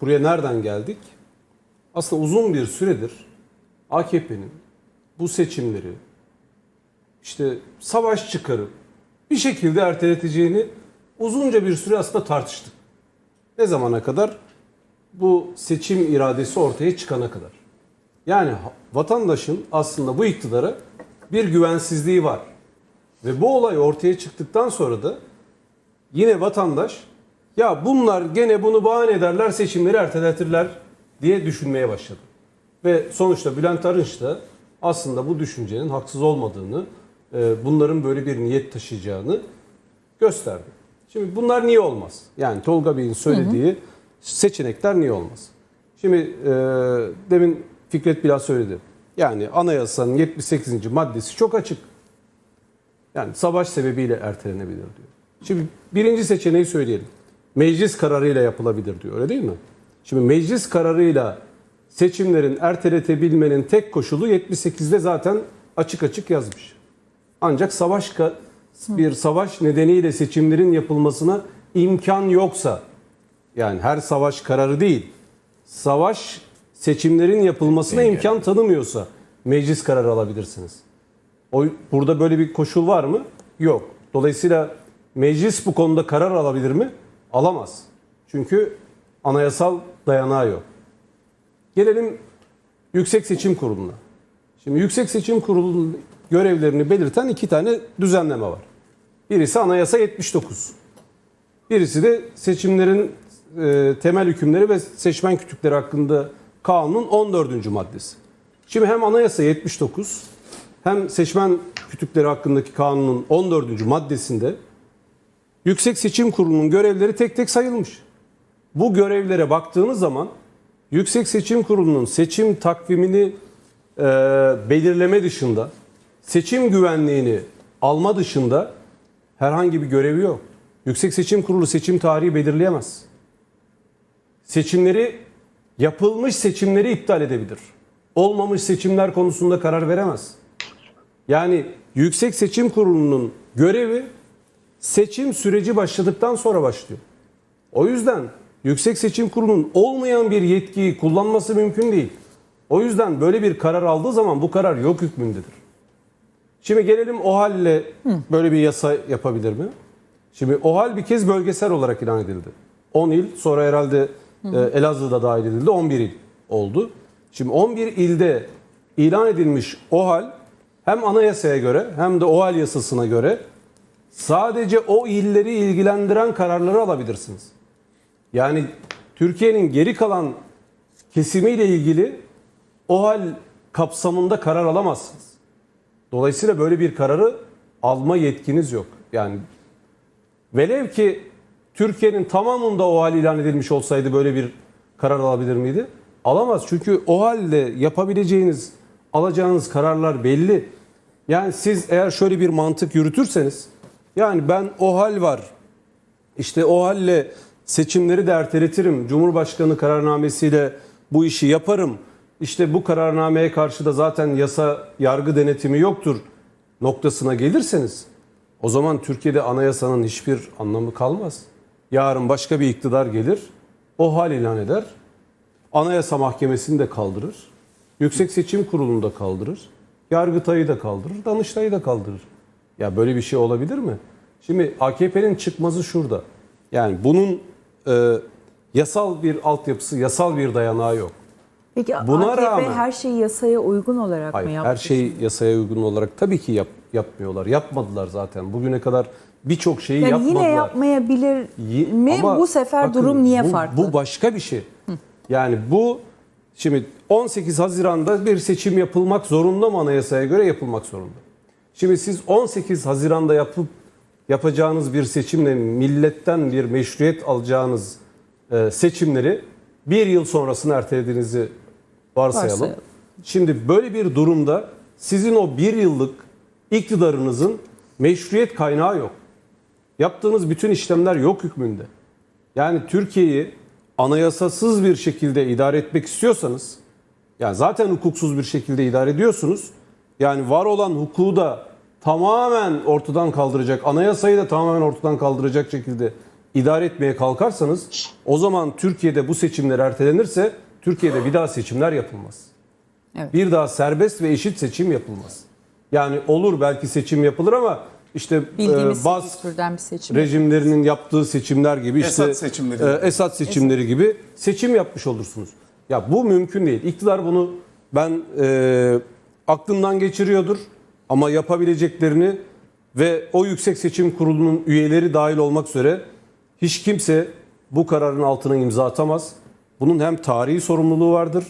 buraya nereden geldik? Aslında uzun bir süredir AKP'nin bu seçimleri işte savaş çıkarıp bir şekilde erteleteceğini uzunca bir süre aslında tartıştık. Ne zamana kadar? Bu seçim iradesi ortaya çıkana kadar. Yani vatandaşın aslında bu iktidara bir güvensizliği var. Ve bu olay ortaya çıktıktan sonra da yine vatandaş ya bunlar gene bunu bahane ederler seçimleri erteletirler diye düşünmeye başladı. Ve sonuçta Bülent Arınç da aslında bu düşüncenin haksız olmadığını, e, bunların böyle bir niyet taşıyacağını gösterdi. Şimdi bunlar niye olmaz? Yani Tolga Bey'in söylediği seçenekler niye olmaz? Şimdi e, demin Fikret Bilal söyledi. Yani anayasanın 78. maddesi çok açık. Yani savaş sebebiyle ertelenebilir diyor. Şimdi birinci seçeneği söyleyelim. Meclis kararıyla yapılabilir diyor öyle değil mi? Şimdi meclis kararıyla seçimlerin erteletebilmenin tek koşulu 78'de zaten açık açık yazmış. Ancak savaş bir savaş nedeniyle seçimlerin yapılmasına imkan yoksa yani her savaş kararı değil savaş seçimlerin yapılmasına imkan tanımıyorsa meclis kararı alabilirsiniz. O, burada böyle bir koşul var mı? Yok. Dolayısıyla meclis bu konuda karar alabilir mi? Alamaz. Çünkü anayasal dayanağı yok. Gelelim Yüksek Seçim Kurulu'na. Şimdi Yüksek Seçim Kurulu'nun görevlerini belirten iki tane düzenleme var. Birisi Anayasa 79. Birisi de seçimlerin e, temel hükümleri ve seçmen kütükleri hakkında kanunun 14. maddesi. Şimdi hem Anayasa 79 hem seçmen kütükleri hakkındaki kanunun 14. maddesinde Yüksek Seçim Kurulu'nun görevleri tek tek sayılmış. Bu görevlere baktığınız zaman Yüksek Seçim Kurulu'nun seçim takvimini e, belirleme dışında, seçim güvenliğini alma dışında herhangi bir görevi yok. Yüksek Seçim Kurulu seçim tarihi belirleyemez. Seçimleri yapılmış seçimleri iptal edebilir. Olmamış seçimler konusunda karar veremez. Yani Yüksek Seçim Kurulu'nun görevi seçim süreci başladıktan sonra başlıyor. O yüzden Yüksek Seçim Kurulu'nun olmayan bir yetkiyi kullanması mümkün değil. O yüzden böyle bir karar aldığı zaman bu karar yok hükmündedir. Şimdi gelelim OHAL'le böyle bir yasa yapabilir mi? Şimdi OHAL bir kez bölgesel olarak ilan edildi. 10 il sonra herhalde e, Elazığ'da dahil edildi 11 il oldu. Şimdi 11 ilde ilan edilmiş OHAL hem anayasaya göre hem de OHAL yasasına göre sadece o illeri ilgilendiren kararları alabilirsiniz. Yani Türkiye'nin geri kalan kesimiyle ilgili OHAL kapsamında karar alamazsınız. Dolayısıyla böyle bir kararı alma yetkiniz yok. Yani velev ki Türkiye'nin tamamında OHAL ilan edilmiş olsaydı böyle bir karar alabilir miydi? Alamaz. Çünkü OHAL'le yapabileceğiniz, alacağınız kararlar belli. Yani siz eğer şöyle bir mantık yürütürseniz, yani ben OHAL var, işte o halle seçimleri de erteletirim. Cumhurbaşkanı kararnamesiyle bu işi yaparım. İşte bu kararnameye karşı da zaten yasa yargı denetimi yoktur noktasına gelirseniz o zaman Türkiye'de anayasanın hiçbir anlamı kalmaz. Yarın başka bir iktidar gelir, o hal ilan eder. Anayasa Mahkemesi'ni de kaldırır. Yüksek Seçim Kurulu'nu da kaldırır. Yargıtay'ı da kaldırır, Danıştay'ı da kaldırır. Ya böyle bir şey olabilir mi? Şimdi AKP'nin çıkmazı şurada. Yani bunun e, yasal bir altyapısı, yasal bir dayanağı yok. Peki Buna AKP rağmen- her şeyi yasaya uygun olarak Hayır, mı yaptı? her şey yasaya uygun olarak tabii ki yap, yapmıyorlar. Yapmadılar zaten. Bugüne kadar birçok şeyi yani yapmadılar. yine yapmayabilir mi? ama Bu sefer bakın, durum niye bu, farklı? Bu başka bir şey. Yani bu şimdi 18 Haziran'da bir seçim yapılmak zorunda mı anayasaya göre yapılmak zorunda. Şimdi siz 18 Haziran'da yapıp yapacağınız bir seçimle milletten bir meşruiyet alacağınız e, seçimleri bir yıl sonrasına ertelediğinizi varsayalım. Varsayalım. Şimdi böyle bir durumda sizin o bir yıllık iktidarınızın meşruiyet kaynağı yok. Yaptığınız bütün işlemler yok hükmünde. Yani Türkiye'yi anayasasız bir şekilde idare etmek istiyorsanız, yani zaten hukuksuz bir şekilde idare ediyorsunuz. Yani var olan hukuku da tamamen ortadan kaldıracak, anayasayı da tamamen ortadan kaldıracak şekilde idare etmeye kalkarsanız o zaman Türkiye'de bu seçimler ertelenirse Türkiye'de bir daha seçimler yapılmaz. Evet. Bir daha serbest ve eşit seçim yapılmaz. Yani olur belki seçim yapılır ama işte Bildiğimiz e, Bas bir seçim. rejimlerinin yaptığı seçimler gibi işte Esad seçimleri. e, Esad seçimleri gibi seçim yapmış olursunuz. Ya bu mümkün değil. İktidar bunu ben e, aklından geçiriyordur ama yapabileceklerini ve o Yüksek Seçim Kurulu'nun üyeleri dahil olmak üzere hiç kimse bu kararın altına imza atamaz. Bunun hem tarihi sorumluluğu vardır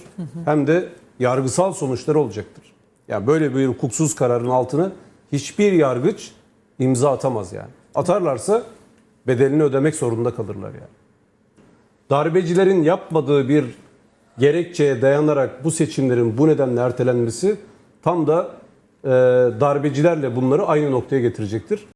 hem de yargısal sonuçları olacaktır. Yani böyle bir hukuksuz kararın altına hiçbir yargıç imza atamaz yani. Atarlarsa bedelini ödemek zorunda kalırlar yani. Darbecilerin yapmadığı bir gerekçeye dayanarak bu seçimlerin bu nedenle ertelenmesi tam da e, darbecilerle bunları aynı noktaya getirecektir.